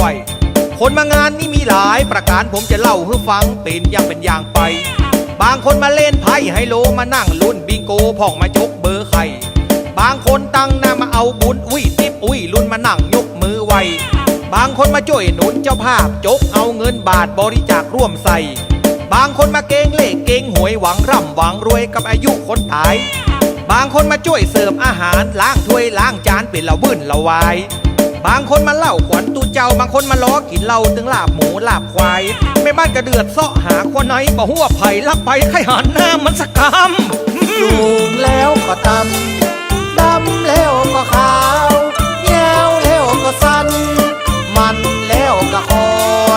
ไว้คนมางานนี่มีหลายประการผมจะเล่าให้ฟังเป็นอย่างเป็นอย่างไป บางคนมาเล่นไพ่ไฮโลมานั่งลุ้นบิงโกพ่องมาจกเบอร์ไข่บางคนตั้งหน้ามาเอาบุญอุ้ยทิปอุ้ยลุ้นมานั่งยกมือไวบางคนมาช่วยหนุนเจ้าภาพจกเอาเงินบาทบริจาคร่วมใส่ บางคนมาเกงเลขเกงหวยหวังร่ำหวังรวยกับอายุคนตาย บางคนมาช่วยเสร์ฟอาหารล้างถ้วยล้างจานเป็นละบื้นละวาย บางคนมาเล่าขวัญตูเจ้า บางคนมาล้อกินเหล้าถึงลาบหมูลาบควายแม่บ้านกระเดือดเสาะหาคนไหนบ่หัวไผ่ลักไปไข่หันหน้ามันสกรรมสูงแล้วก็ต่ำดำแล้วก็ขาวแย้วแล้วก็สั้น มันแล้วก็คอ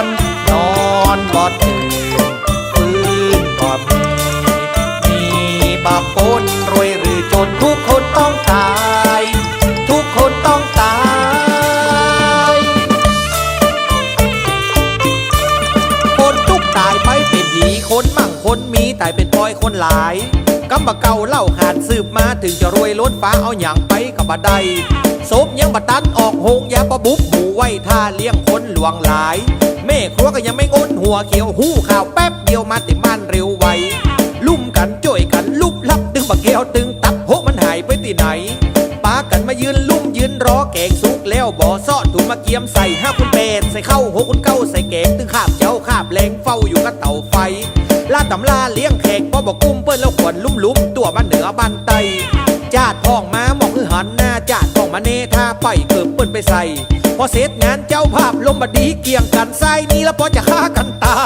นนอนบอดตื่นฟื้นก็มีมีบาปน คนมั่งคนมีตายเป็นปอยคนหลายกำบะเก่าเล่าขาดสืบมาถึงจะรวยล้นฟ้าเอาอย่างไปกับบัดใดศพยังบัตันออกหงยาปะบุบหูไว้ท่าเลี้ยงคนหลวงหลายแม่ครัวก็ยังไม่งนหัวเขียวหู้ข่าวแป๊บเดียวมาติบ้านเร็วไวลุ่มกันจ่วยกันลุบลับตึงบักแก้วตึงตับโหมันหายไปที่ไหนปากันมายืนลุ่มยืนรอแกงสุกแล้วบ่อซ่อถุงมาเกียมใส่ห้าคุณเป็ดใส่เข้าหกคุณเก้าใส่แกงตึงขาบเจ้าขาบแรงเฝ้าอยู่กับเต่าไฟ ลาดตำลาเลี้ยงแขกบ่บอกกุ้มเปิ้นแล้วขวนลุ่มลุ่มตัวมันเหนือบันไตจาดพ่องมาหมองคือหันหน้าจาดพ่องมาเนท่าไปเกิบเปิ้นไปใส่พอเสร็จงานเจ้าภาพลมบดีเกี่ยงกันไส้นี้แล้วพอจะฆ่ากันตา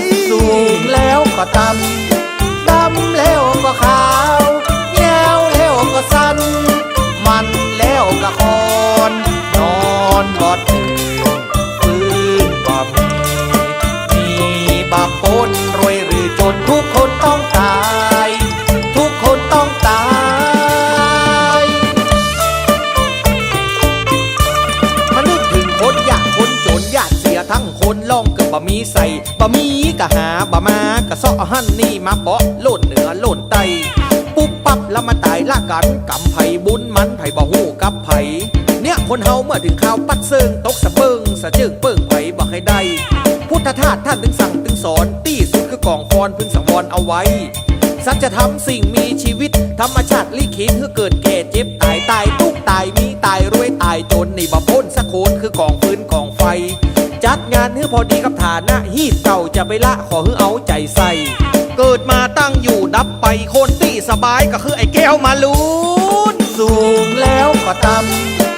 ย สูงแล้วก็ต่ำ บะมีใส่บะมีกะหาบะมากะเซาะหั่นนี่มาเปาะโลดเหนือโลดไตปุ๊บปั๊บแล้วมาตายละกันกำไผ่บุญมันไผ่บ่หูกับไผ่เนี่ยคนเฮาเมื่อถึงข่าวปัดเซิงตกสะเบิงสะจึงเปิงไผ่บ่ให้ได้พุทธทาสท่านถึงสั่งถึงสอนตี้สุดคือกองฟอนพึงสังวรเอาไว้สัจธรรมสิ่งมีชีวิต ธรรมชาติลิขิตคือเกิดแก่เจ็บตายตาย ทุกตายมีตายรวยตายจนนี่บ่พ้นสักโคนคือกองฟืนกองไฟ ดงานเฮือพอดีกับฐานะฮีดเก่าจะไปละขอเฮือเอาใจใส่ เกิดมาตั้งอยู่ดับไปคนที่สบายก็คือไอ้แก้วมาลุนสูงแล้วก็ต่ำ